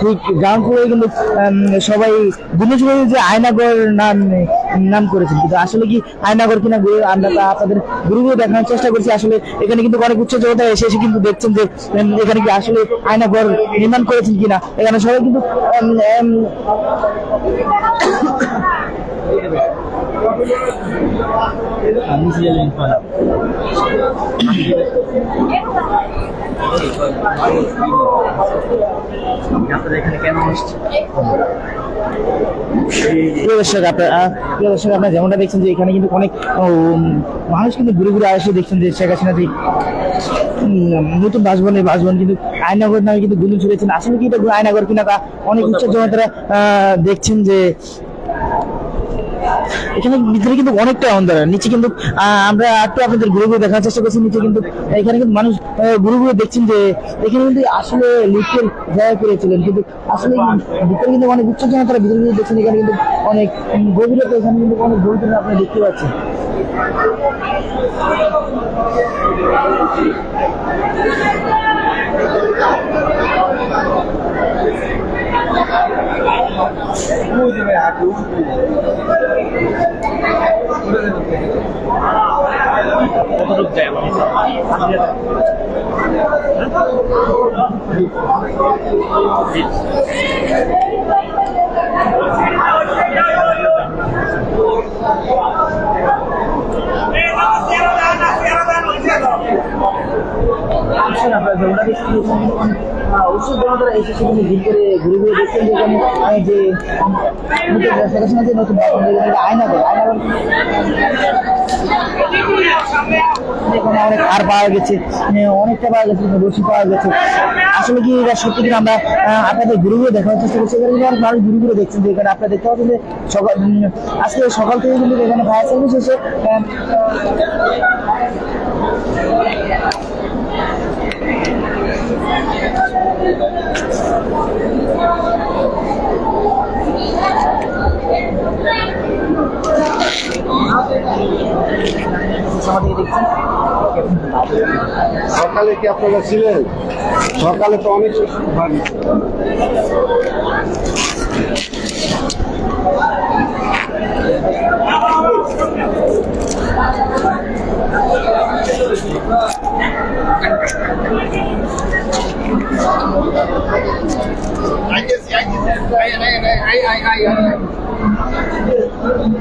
ঠিক গ্রাউন্ড ফ্লোরে কিন্তু সবাই গুণেশ্বরী যে আয়নাগর নাম নাম করেছেন, কিন্তু আসলে কি আয়নাগর কিনা আমরা তা আপনাদের গুরুগুলো দেখানোর চেষ্টা করছি, আসলে এখানে কিন্তু অনেক উচ্চ জগতে এসে এসে কিন্তু দেখছেন যে এখানে কি আসলে আয়নাগর নির্মাণ করেছেন কিনা। এখানে সবাই কিন্তু আপনার যেমনটা দেখছেন যে এখানে কিন্তু অনেক মানুষ কিন্তু ঘুরে ঘুরে এসে দেখছেন যে শেখ হাসিনা যে নতুন বাসভবন এই বাসভবন কিন্তু আয়নাগর নামে কিন্তু গুঞ্জন ছড়িয়েছেন। আসলে কি এটা আয়নাগর কিনা তা অনেক উচ্চ জনতারা দেখছেন যে এখানে ভিতরে কিন্তু অনেকটা অন্ধকার। নিচে কিন্তু আমরা একটু আপনাদের ঘুরে ঘুরে দেখার চেষ্টা করছি। নিচে কিন্তু, এখানে কিন্তু মানুষ ঘুরে ঘুরে দেখছেন যে, এখানে কিন্তু আসলে লিখতে জায়গা করেছিলেন কিন্তু আসলে ভিতরে কিন্তু অনেক উচ্চ জনতারা ভিতরে কিন্তু দেখছেন, এখানে কিন্তু অনেক গভীরতা, এখানে কিন্তু অনেক গভীরতা আপনারা দেখতে পাচ্ছেন। আসলে আপনারা আহ, উচ্চ জনতারা এসে সেখানে ভিড় করে ঘুরে ঘুরে দেখছেন যে এখানে যে আয়নাগর আয়নাগর এখানে অনেক হার পাওয়া গেছে এ, অনেকটা পাওয়া গেছে রশি পাওয়া গেছে। আসলে কি এটা সত্যি কিনা আমরা আপনাদের ঘুরে ঘুরে দেখানোর চেষ্টা করছি এখানে কিন্তু অনেক মানুষ ঘুরে ঘুরে দেখছেন যে এখানে আপনারা দেখতে পাচ্ছেন যে সকাল আজকে সকাল থেকে কিন্তু এখানে ফায়ার সার্ভিস এসে আহ, আমাদেরকে সকালে কি আপনারা ছিলেন সকালে তো অনেক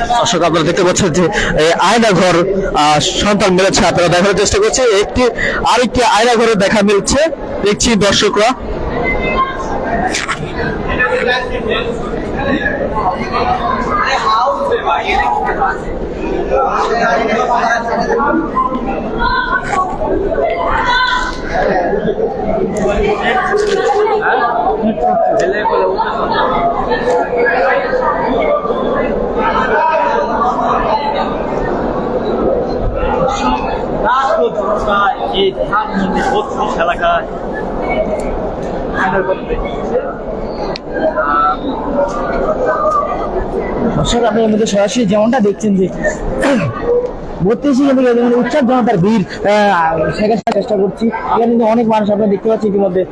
দর্শক, আপনারা দেখতে পাচ্ছেন যে আয়না ঘর সন্তান মিলেছে। আপনারা দেখার চেষ্টা করছে, একটি, আরেকটি আয়না ঘরে দেখা মিলছে। দেখছি দর্শকরা। জনতায় এই ধানমন্ডি বত্রিশ এলাকায় দর্শক, আপনি মধ্যে সরাসরি যেমনটা দেখছেন যে বত্রিশে কিন্তু উচ্চার জনতার ভিড় শেখার চেষ্টা করছি। এখানে কিন্তু অনেক মানুষ আপনারা দেখতে পাচ্ছি ইতিমধ্যে।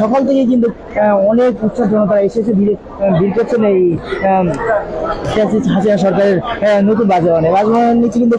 সকাল থেকে কিন্তু অনেক উচ্চার জনতারা এসেছে ভিড়ে ভিড় করছেন এই হাসিনা সরকারের নতুন বাসভবনে। বাসভবনের নিচে কিন্তু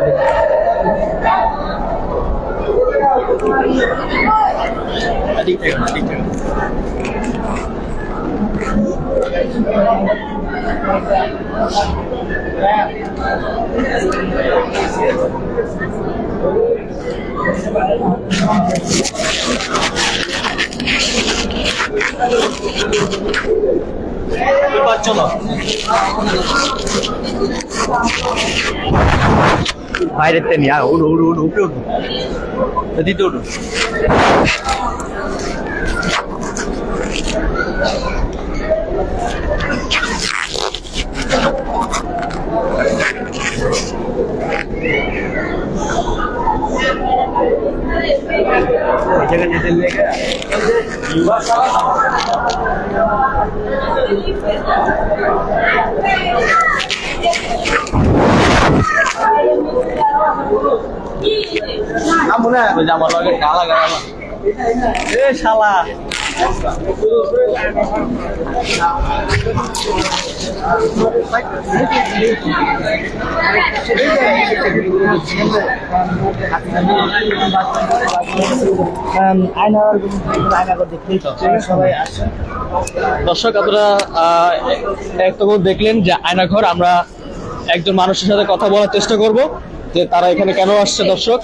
detail, detail. Bir parçala. Hayretten ya, onu onu onu onu. Hadi dur. আমার লগে ডালা গালা এ শালা দর্শক, আপনারা এতক্ষণ দেখলেন যে আয়নাঘর, আমরা একজন মানুষের সাথে কথা বলার চেষ্টা করব যে তারা এখানে কেন আসছে, দর্শক।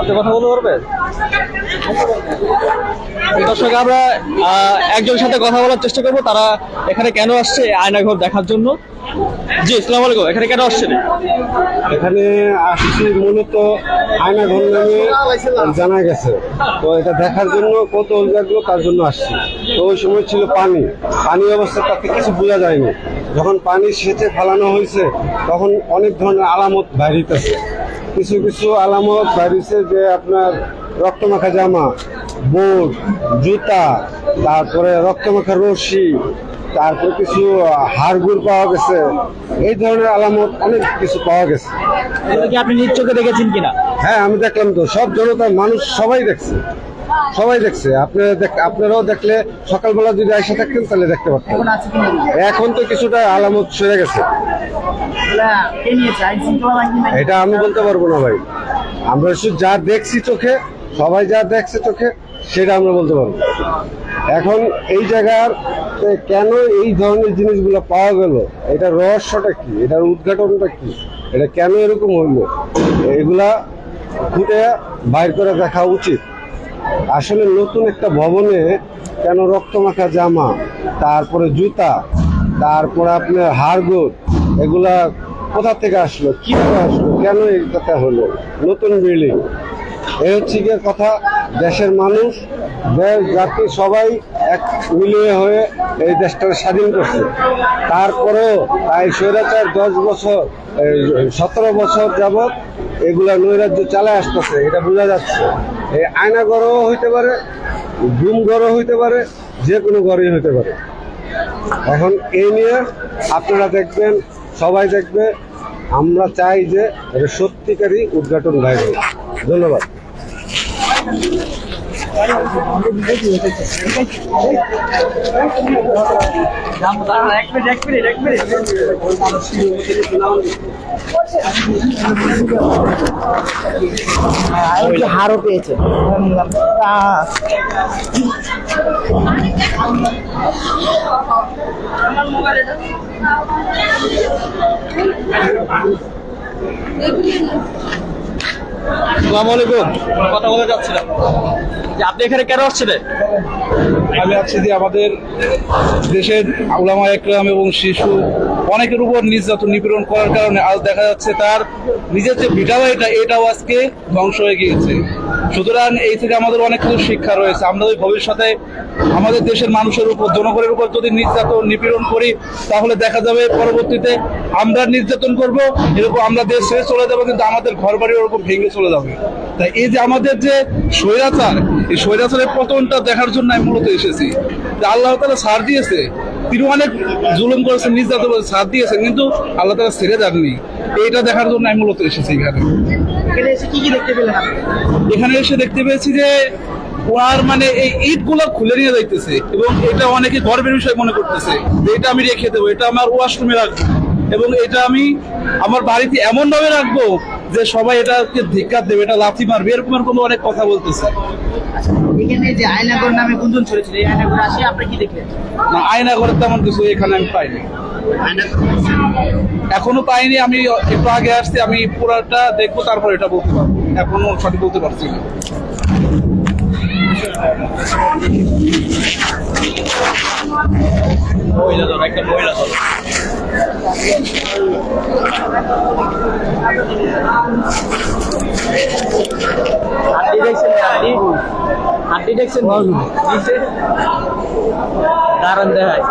আপনি কথা বলতে পারবেন? দর্শক, আমরা একজনের সাথে কথা বলার চেষ্টা করব। তারা এখানে কেন আসছে, আয়নাঘর দেখার জন্য। জি ইসলাম আলাইকুম। এখানে কেন আসছেন? এখানে আসছি মূলত আয়নাঘর নামে জানা গেছে। তো এটা দেখার জন্য কত জাগলো তার জন্য আসছি। তো ওই সময় ছিল পানি। পানি অবস্থা তাতে কিছু বোঝা যায়নি। যখন পানি সেচে ফেলানো হয়েছে, তখন অনেক ধরনের আলামত বাইরিতেছে কিছু কিছু আলামত বাইরেছে যে আপনার রক্তমাখা জামা বোট জুতা, তারপরে রক্তমাখা রশি তারপর কিছু হাড়গুড় পাওয়া গেছে। এই ধরনের আলামত অনেক কিছু পাওয়া গেছে। আপনি নিজ চোখে দেখেছেন কিনা? হ্যাঁ আমি দেখলাম তো। সব জনতা মানুষ সবাই দেখছে। সবাই দেখছে। আপনারা দেখ- আপনারাও দেখলে সকালবেলা যদি এসে থাকতেন তাহলে দেখতে পারতেন। এখন তো কিছুটা আলামত সেরে গেছে? এটা আমি বলতে পারব না ভাই। আমরা শুধু যা দেখছি চোখে সবাই যা দেখছে চোখে সেটা আমরা বলতে পারব। এখন এই জায়গার কেন এই ধরনের জিনিসগুলো পাওয়া গেল? এটা রহস্যটা কি? এটার উদ্ঘাটনটা কি? এটা কেন এরকম হইল? এগুলা খুঁটে বাইর করে দেখা উচিত। আসলে নতুন একটা ভবনে কেন রক্তমাখা জামা, তারপরে জুতা, তারপরে আপনার হাড়গোড় এগুলা কোথা থেকে আসলো? কীভাবে আসলো? কেন এটা হলো? নতুন বিল্ডিং। এই হচ্ছে গিয়ে কথা, দেশের মানুষ, দেশ, জাতি, সবাই এক মিলিয়ে হয়ে এই দেশটাকে স্বাধীন করছে। তারপরেও তাই স্বৈরাচার দশ বছর সতেরো বছর যাবৎ এগুলা নৈরাজ্য চালায় আসতেছে, এটা বোঝা যাচ্ছে। এই আয়না ঘরও হইতে পারে গুম ঘরও হইতে পারে, যে কোনো ঘরই হইতে পারে। এখন এই নিয়ে আপনারা দেখবেন, সবাই দেখবে, আমরা চাই যে সত্যিকারই উদ্ঘাটন বাইরে ধন্যবাদ। এক মিনিট এক মিনিট এক মিনিট আর কি হারও পেয়েছে। আসসালামু আলাইকুম। কথা বলে যাচ্ছিলাম। আপনি এখানে কেন আসছেন আমি আছি যে আমাদের দেশের উলামা একরাম এবং শিশু অনেকের উপর নির্যাতন নিপীড়ন করার কারণে আজ দেখা যাচ্ছে তার নিজের যে ভিটা এটা এটাও আজকে ধ্বংস হয়ে গিয়েছে। সুতরাং এই থেকে আমাদের অনেক কিছু শিক্ষা রয়েছে। আমরা যদি ভবিষ্যতে আমাদের দেশের মানুষের উপর, জনগণের উপর যদি নির্যাতন, নিপীড়ন করি, তাহলে দেখা যাবে পরবর্তীতে আমরা নির্যাতন করব, এরকম আমরা দেশ ছেড়ে চলে যাব, কিন্তু আমাদের ঘর বাড়ি ওরকম ভেঙে চলে যাবে। এই যে আমাদের যে স্বৈরাচার এই স্বৈরাচারের পতনটা দেখার জন্য আমি মূলত এসেছি। যে আল্লাহ তালা সার দিয়েছে তিনি অনেক জুলুম করেছেন নির্যাতন করেছেন সার দিয়েছেন কিন্তু আল্লাহ তালা ছেড়ে যাননি এইটা দেখার জন্য আমি মূলত এসেছি এখানে। এখানে এসে দেখতে পেয়েছি যে ওনার মানে এই ইটগুলো খুলে নিয়ে যাইতেছে এবং এটা অনেকে গর্বের বিষয় মনে করতেছে যে এটা আমি রেখে দেবো এটা আমার ওয়াশরুমে রাখব। এবং এটা আমি আমার বাড়িতে এমন ভাবে রাখব যে সবাই এটাকে ধিক্কার দেবে এটা লাথি মারবে এরকমের কোনো অনেক কথা বলতেছে। এখানে যে আয়নাগর নামে গুঞ্জন ছড়েছিল এই আয়নাগর আসে আপনি কি দেখলেন? না তেমন কিছু এখানে আমি পাইনি। এখনও পাইনি আমি একটু আগে আসছি আমি পুরাটা দেখব তারপর এটা বলতে পারব। এখনও সঠিক বলতে পারছি না। মহিলা ধরো একটা মহিলা ধরো হাড্ডি দেখছেন হাড্ডি হাড্ডি দেখছেন নিচে দেখায়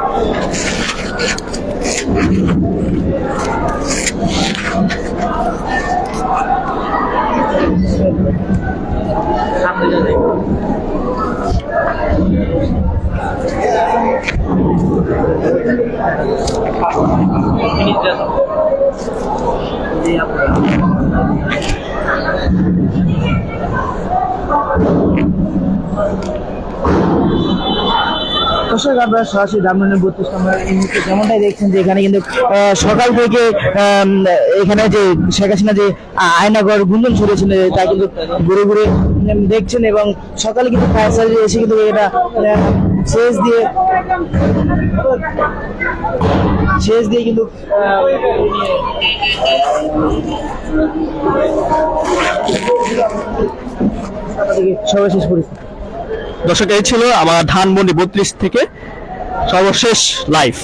দর্শক, আপনারা সরাসরি ধানমন্ডি বত্রিশ নম্বর যেমনটাই দেখছেন যে এখানে কিন্তু সকাল থেকে এখানে যে শেখ হাসিনা যে আয়নাগর গুঞ্জন ছড়িয়েছিল, তা কিন্তু ঘুরে ঘুরে দেখছেন এবং সকালে কিন্তু ফায়ার সার্ভিস এসে কিন্তু এটা সেচ দিয়ে সেচ দিয়ে কিন্তু দর্শক এই ছিল আমার ধানমন্ডি বত্রিশ থেকে সর্বশেষ লাইভ